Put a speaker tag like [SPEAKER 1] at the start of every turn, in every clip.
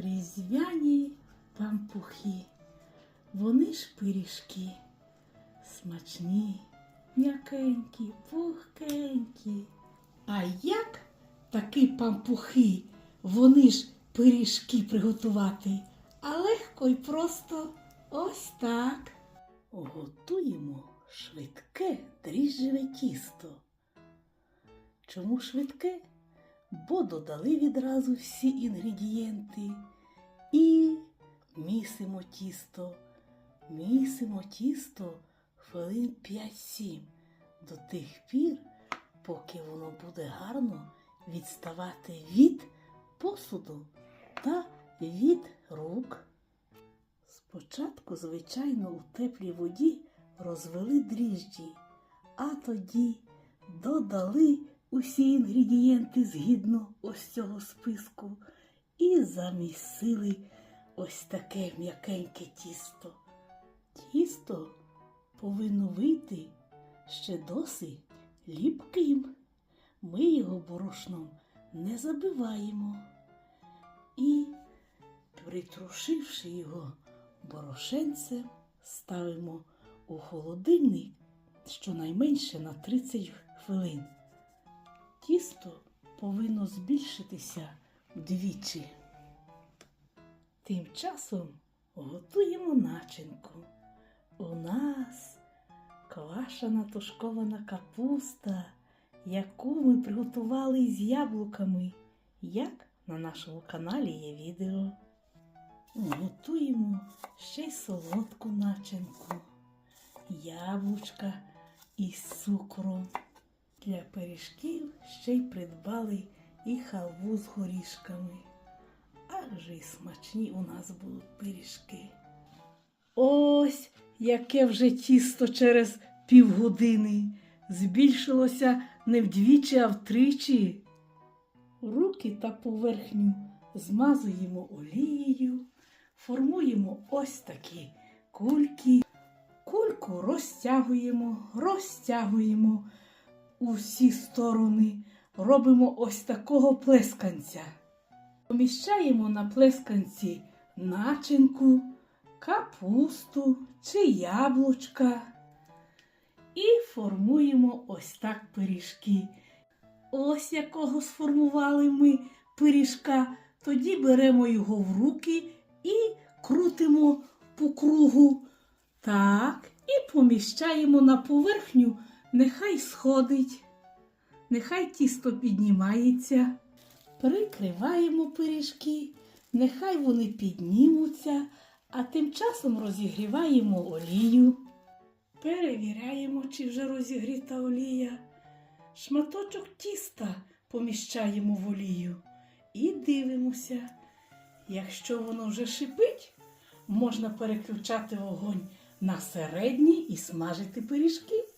[SPEAKER 1] Різдвяні пампухи, вони ж пиріжки, смачні, м'якенькі, пухкенькі. А як такі пампухи, вони ж пиріжки приготувати, а легко і просто ось так. Готуємо швидке дріжджеве тісто. Чому швидке? Бо додали відразу всі інгредієнти і місимо тісто. Місимо тісто хвилин 5-7 до тих пір, поки воно буде гарно відставати від посуду та від рук. Спочатку, звичайно, у теплій воді розвели дріжджі, а тоді додали усі інгредієнти згідно ось цього списку і замісили ось таке м'якеньке тісто. Тісто повинно вийти ще досить ліпким. Ми його борошном не забиваємо. І, притрушивши його борошенцем, ставимо у холодильник щонайменше на 30 хвилин. Тісто повинно збільшитися вдвічі. Тим часом готуємо начинку. У нас квашена тушкована капуста, яку ми приготували з яблуками. Як на нашому каналі є відео. Готуємо ще й солодку начинку, яблучка із цукром. Для пиріжків ще й придбали і халву з горішками. Ах же й смачні у нас будуть пиріжки. Ось яке вже тісто через півгодини збільшилося не вдвічі, а втричі. Руки та поверхню змазуємо олією, формуємо ось такі кульки. Кульку розтягуємо, розтягуємо у всі сторони, робимо ось такого плесканця. Поміщаємо на плесканці начинку, капусту чи яблучка і формуємо ось так пиріжки. Ось якого сформували ми пиріжка. Тоді беремо його в руки і крутимо по кругу. Так, і поміщаємо на поверхню, нехай сходить, нехай тісто піднімається. Прикриваємо пиріжки, нехай вони піднімуться, а тим часом розігріваємо олію. Перевіряємо, чи вже розігріта олія. Шматочок тіста поміщаємо в олію і дивимося. Якщо воно вже шипить, можна переключати вогонь на середній і смажити пиріжки.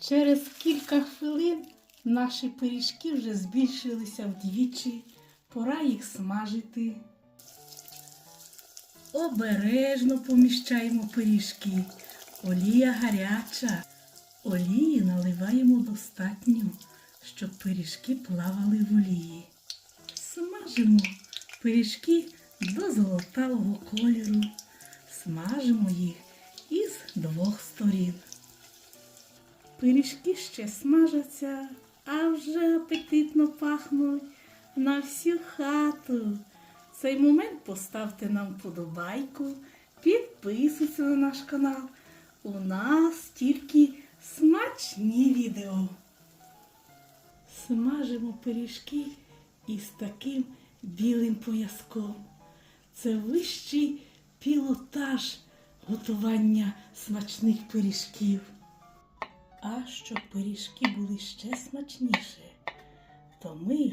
[SPEAKER 1] Через кілька хвилин наші пиріжки вже збільшилися вдвічі. Пора їх смажити. Обережно поміщаємо пиріжки. Олія гаряча. Олії наливаємо достатньо, щоб пиріжки плавали в олії. Смажимо пиріжки до золотавого кольору. Смажимо їх із двох сторін. Пиріжки ще смажаться, а вже апетитно пахнуть на всю хату. В цей момент поставте нам вподобайку, підписуйтесь на наш канал. У нас тільки смачні відео. Смажимо пиріжки із таким білим пояском. Це вищий пілотаж готування смачних пиріжків. А щоб пиріжки були ще смачніше, то ми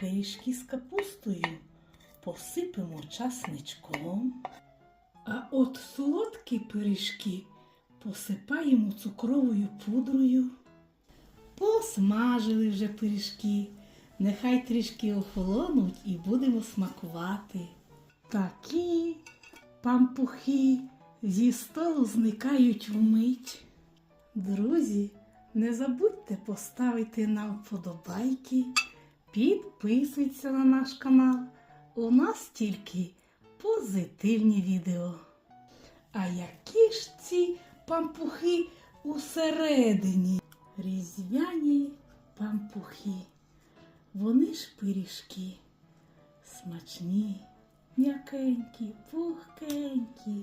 [SPEAKER 1] пиріжки з капустою посипемо часничком. А от солодкі пиріжки посипаємо цукровою пудрою. Посмажили вже пиріжки, нехай трішки охолонуть і будемо смакувати. Такі пампухи зі столу зникають вмить. Друзі, не забудьте поставити нам вподобайки, підписуйтесь на наш канал, у нас тільки позитивні відео. А які ж ці пампухи усередині? Різдвяні пампухи. Вони ж пиріжки. Смачні, м'якенькі, пухкенькі.